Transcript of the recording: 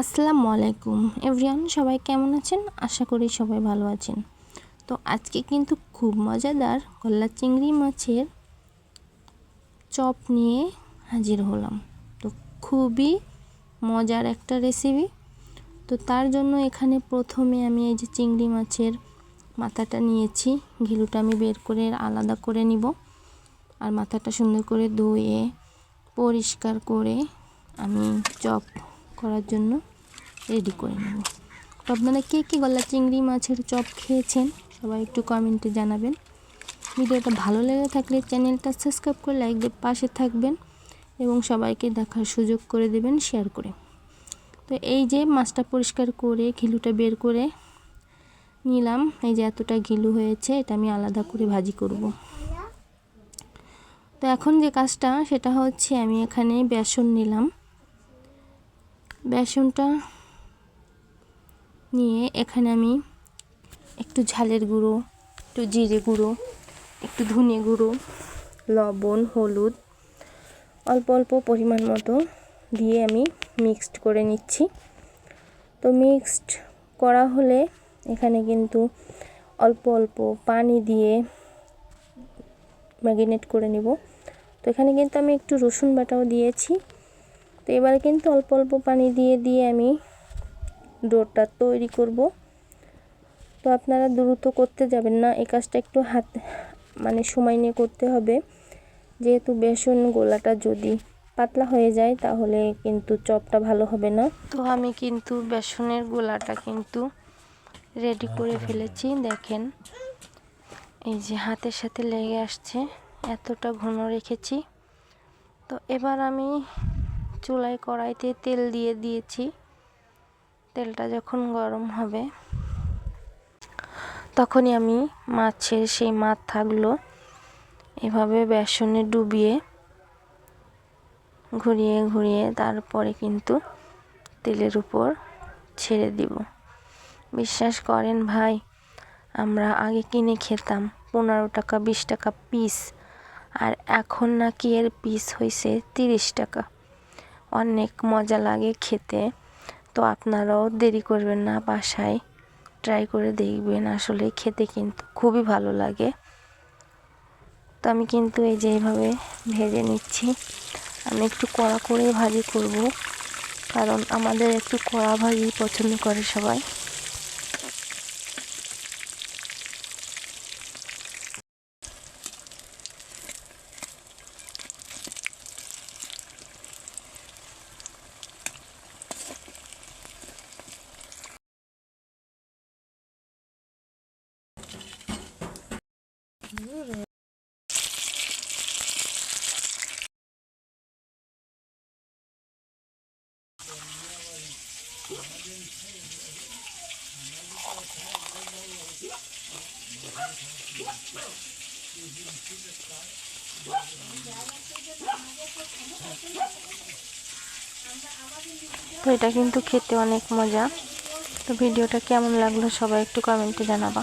আসসালামু আলাইকুম এভরিয়ান সবাই কেমন আছেন? আশা করি সবাই ভালো আছেন। তো আজকে কিন্তু খুব মজাদার গল্লা চিংড়ি মাছের চপ নিয়ে হাজির হলাম। তো খুবই মজার একটা রেসিপি তো তার জন্য এখানে প্রথমে আমি এই যে চিংড়ি মাছের মাথাটা নিয়েছি। ঘিলুটা আমি বের করে আলাদা করে নিব। আর মাথাটা সুন্দর করে ধুয়ে পরিষ্কার করে আমি চপ করার জন্য রেডি করে নেব। তো আপনারা কে কী গলা চিংড়ি মাছের চপ খেয়েছেন সবাই একটু কমেন্টে জানাবেন। ভিডিওটা ভালো লেগে থাকলে চ্যানেলটা সাবস্ক্রাইব করে লাইক দিয়ে পাশে থাকবেন এবং সবাইকে দেখার সুযোগ করে দেবেন শেয়ার করে। তো এই যে মাছটা পরিষ্কার করে, ঘিলুটা বের করে নিলাম। এই যে এতটা ঘিলু হয়েছে, এটা আমি আলাদা করে ভাজি করব। তো এখন যে কাজটা, সেটা হচ্ছে আমি এখানে বেসন নিলাম। বেসনটা নিয়ে এখানে আমি একটু ঝালের গুঁড়ো, একটু জিরে গুঁড়ো, একটু ধনে গুঁড়ো, লবণ, হলুদ অল্প অল্প পরিমাণ মতো দিয়ে আমি মিক্সড করে নিচ্ছি। তো মিক্সড করা হলে এখানে কিন্তু অল্প অল্প পানি দিয়ে ম্যাগিনেট করে নিব। তো এখানে কিন্তু আমি একটু রসুন বাটাও দিয়েছি। তো এবার কিন্তু অল্প অল্প পানি দিয়ে দিয়ে আমি ডোরটা তৈরি করব। তো আপনারা দ্রুত করতে যাবেন না এই কাজটা একটু হাত মানে সময় নিয়ে করতে হবে। যেহেতু বেসন গোলাটা যদি পাতলা হয়ে যায় তাহলে কিন্তু চপটা ভালো হবে না। তো আমি কিন্তু বেসনের গোলাটা কিন্তু রেডি করে ফেলেছি দেখেন। এই যে হাতের সাথে লেগে আসছে এতটা ঘন রেখেছি। তো এবার আমি চুলায় কড়াইতে তেল দিয়ে দিয়েছি। তেলটা যখন গরম হবে, তখনই আমি মাছের সেই মাথাগুলো এভাবে বেসনে ডুবিয়ে ঘুরিয়ে ঘুরিয়ে তারপরে কিন্তু তেলের উপর ছেড়ে দিব। বিশ্বাস করেন ভাই, আমরা আগে কিনে খেতাম পনেরো টাকা, বিশ টাকা পিস আর এখন নাকি এর পিস হয়েছে তিরিশ টাকা। অনেক মজা লাগে খেতে। তো আপনারাও দেরি করবেন না বাসায়। ট্রাই করে দেখবেন আসলে খেতে কিন্তু খুবই ভালো লাগে। তো আমি কিন্তু এই যে এইভাবে ভেজে নিচ্ছি। আমি একটু কড়া করে ভাজি করব। কারণ আমাদের একটু কড়া ভাজি পছন্দ করে সবাই। তো এটা কিন্তু খেতে অনেক মজা। তো ভিডিওটা কেমন লাগল সবাই একটু কমেন্টে জানাবা।